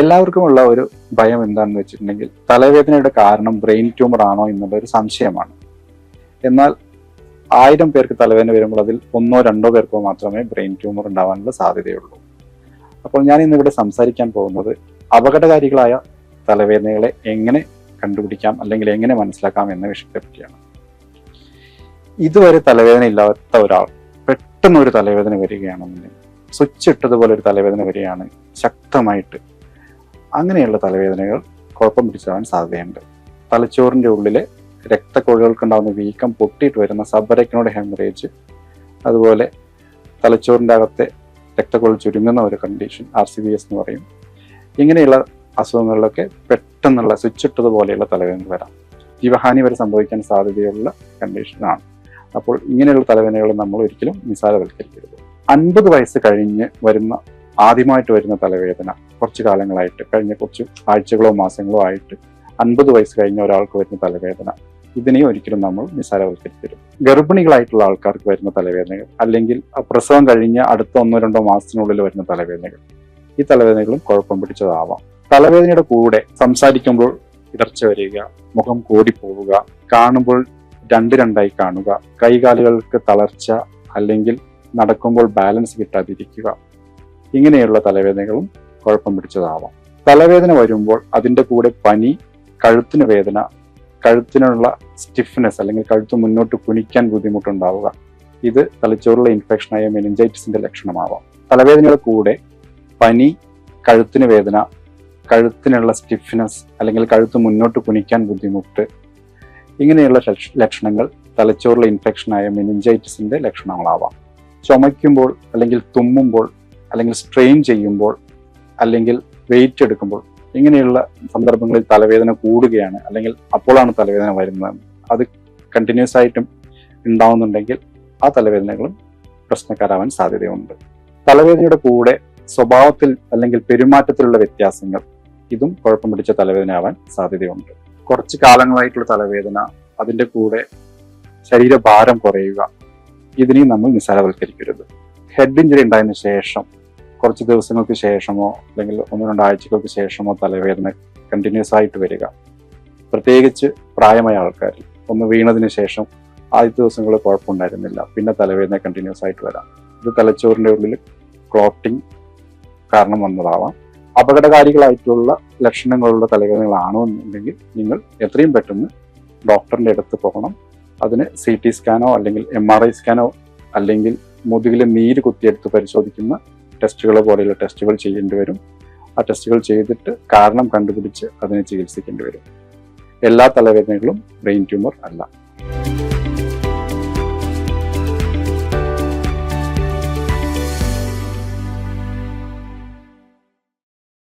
എല്ലാവർക്കുമുള്ള ഒരു ഭയം എന്താണെന്ന് വെച്ചിട്ടുണ്ടെങ്കിൽ തലവേദനയുടെ കാരണം ബ്രെയിൻ ട്യൂമർ ആണോ എന്നുള്ള ഒരു സംശയമാണ്. എന്നാൽ ആയിരം പേർക്ക് തലവേദന വരുമ്പോൾ അതിൽ ഒന്നോ രണ്ടോ പേർക്കോ മാത്രമേ ബ്രെയിൻ ട്യൂമർ ഉണ്ടാവാനുള്ള സാധ്യതയുള്ളൂ. അപ്പോൾ ഞാൻ ഇന്നിവിടെ സംസാരിക്കാൻ പോകുന്നത് അപകടകാരികളായ തലവേദനകളെ എങ്ങനെ കണ്ടുപിടിക്കാം അല്ലെങ്കിൽ എങ്ങനെ മനസ്സിലാക്കാം എന്ന വിഷയത്തെ പറ്റിയാണ്. ഇതുവരെ തലവേദന ഇല്ലാത്ത ഒരാൾ പെട്ടെന്ന് ഒരു തലവേദന വരികയാണെന്നുണ്ടെങ്കിൽ സ്വിച്ച് ഇട്ടതുപോലെ ഒരു തലവേദന വരികയാണ് ശക്തമായിട്ട് അങ്ങനെയുള്ള തലവേദനകൾ കുഴപ്പം പിടിച്ചാവാൻ സാധ്യതയുണ്ട്. തലച്ചോറിന്റെ ഉള്ളിലെ രക്തക്കൊഴികൾക്കുണ്ടാകുന്ന വീക്കം പൊട്ടിയിട്ട് വരുന്ന സബറേക്കിനോട് ഹെമറേജ് അതുപോലെ തലച്ചോറിന്റെ അകത്തെ രക്തക്കൊഴി ചുരുങ്ങുന്ന ഒരു condition R C B S എന്ന് പറയും. ഇങ്ങനെയുള്ള അസുഖങ്ങളിലൊക്കെ പെട്ടെന്നുള്ള സ്വിച്ച് ഇട്ടതുപോലെയുള്ള തലവേദന വരാം. ജീവഹാനി വരെ സംഭവിക്കാൻ സാധ്യതയുള്ള കണ്ടീഷനാണ് അപ്പോൾ ഇങ്ങനെയുള്ള തലവേദനകൾ നമ്മൾ ഒരിക്കലും നിസാരവൽക്കരിക്കരുത് അൻപത് വയസ്സ് കഴിഞ്ഞ് വരുന്ന ആദ്യമായിട്ട് വരുന്ന തലവേദന കുറച്ച് കാലങ്ങളായിട്ട് കഴിഞ്ഞ കുറച്ച് ആഴ്ചകളോ മാസങ്ങളോ ആയിട്ട് അൻപത് വയസ്സ് കഴിഞ്ഞ ഒരാൾക്ക് വരുന്ന തലവേദന. ഇതിനെയും ഒരിക്കലും നമ്മൾ നിസ്സാരവൽക്കരിക്കരുത്. ഗർഭിണികളായിട്ടുള്ള ആൾക്കാർക്ക് വരുന്ന തലവേദനകൾ അല്ലെങ്കിൽ പ്രസവം കഴിഞ്ഞ അടുത്ത ഒന്നോ രണ്ടോ മാസത്തിനുള്ളിൽ വരുന്ന തലവേദനകൾ. ഈ തലവേദനകളും കുഴപ്പം പിടിച്ചതാവാം. തലവേദനയുടെ കൂടെ സംസാരിക്കുമ്പോൾ ഇടർച്ച വരിക മുഖം കോടിപ്പോവുക കാണുമ്പോൾ രണ്ട് രണ്ടായി കാണുക കൈകാലുകൾക്ക് തളർച്ച അല്ലെങ്കിൽ നടക്കുമ്പോൾ ബാലൻസ് കിട്ടാതിരിക്കുക. ഇങ്ങനെയുള്ള തലവേദനകളും കുഴപ്പം പിടിച്ചതാവാം. തലവേദന വരുമ്പോൾ അതിന്റെ കൂടെ പനി കഴുത്തിന് വേദന കഴുത്തിനുള്ള സ്റ്റിഫ്നെസ് അല്ലെങ്കിൽ കഴുത്ത് മുന്നോട്ട് കുനിക്കാൻ ബുദ്ധിമുട്ടുണ്ടാവുക. ഇത് തലച്ചോറിലെ ഇൻഫെക്ഷനായ മെനിഞ്ചൈറ്റിസിന്റെ ലക്ഷണമാവാം. തലവേദനയുടെ കൂടെ പനി കഴുത്തിന് വേദന കഴുത്തിനുള്ള സ്റ്റിഫ്നെസ് അല്ലെങ്കിൽ കഴുത്ത് മുന്നോട്ട് കുനിക്കാൻ ബുദ്ധിമുട്ട് ഇങ്ങനെയുള്ള ലക്ഷ- ലക്ഷണങ്ങൾ തലച്ചോറിലെ ഇൻഫെക്ഷനായ മെനിഞ്ചൈറ്റിസിന്റെ ലക്ഷണങ്ങളാവാം. ചുമയ്ക്കുമ്പോൾ അല്ലെങ്കിൽ തുമ്മുമ്പോൾ അല്ലെങ്കിൽ സ്ട്രെയിൻ ചെയ്യുമ്പോൾ അല്ലെങ്കിൽ വെയിറ്റ് എടുക്കുമ്പോൾ ഇങ്ങനെയുള്ള സന്ദർഭങ്ങളിൽ തലവേദന കൂടുകയാണ് അല്ലെങ്കിൽ അപ്പോഴാണ് തലവേദന വരുന്നത്. അത് കണ്ടിന്യൂസ് ആയിട്ടും ഉണ്ടാവുന്നുണ്ടെങ്കിൽ ആ തലവേദനകളും പ്രശ്നക്കാരാവാൻ സാധ്യതയുണ്ട്. തലവേദനയുടെ കൂടെ സ്വഭാവത്തിൽ അല്ലെങ്കിൽ പെരുമാറ്റത്തിലുള്ള വ്യത്യാസങ്ങൾ ഇതും കുഴപ്പം പിടിച്ച തലവേദനയാവാൻ സാധ്യതയുണ്ട്. കുറച്ച് കാലങ്ങളായിട്ടുള്ള തലവേദന അതിന്റെ കൂടെ ശരീരഭാരം കുറയുക ഇതിനെയും നമ്മൾ നിസ്സാരവൽക്കരിക്കരുത്. ഹെഡ് ഇഞ്ചറി ഉണ്ടായതിനു ശേഷം കുറച്ച് ദിവസങ്ങൾക്ക് ശേഷമോ അല്ലെങ്കിൽ ഒന്ന് രണ്ടാഴ്ചകൾക്ക് ശേഷമോ തലവേദന കണ്ടിന്യൂസ് ആയിട്ട് വരിക. പ്രത്യേകിച്ച് പ്രായമായ ആൾക്കാരിൽ. ഒന്ന് വീണതിന് ശേഷം ആദ്യത്തെ ദിവസങ്ങൾ കുഴപ്പമുണ്ടായിരുന്നില്ല. പിന്നെ തലവേദന കണ്ടിന്യൂസ് ആയിട്ട് വരാം. ഇത് തലച്ചോറിന്റെ ഉള്ളിൽ ക്ലോട്ടിങ് കാരണം വന്നതാവാം. അപകടകാരികളായിട്ടുള്ള ലക്ഷണങ്ങളുള്ള തലവേദനകളാണോ എന്നുണ്ടെങ്കിൽ നിങ്ങൾ എത്രയും പെട്ടെന്ന് ഡോക്ടറിന്റെ അടുത്ത് പോകണം. അതിന് സി ടി സ്കാനോ അല്ലെങ്കിൽ എം ആർ ഐ സ്കാനോ അല്ലെങ്കിൽ മുതുകിലെ നീര് കുത്തിയെടുത്ത് പരിശോധിക്കുന്ന ടെസ്റ്റുകൾ പോലെയുള്ള ടെസ്റ്റുകൾ ചെയ്യേണ്ടി വരും. ആ ടെസ്റ്റുകൾ ചെയ്തിട്ട് കാരണം കണ്ടുപിടിച്ച് അതിനെ ചികിത്സിക്കേണ്ടി വരും. എല്ലാ തലവേദനകളും ബ്രെയിൻ ട്യൂമർ അല്ല.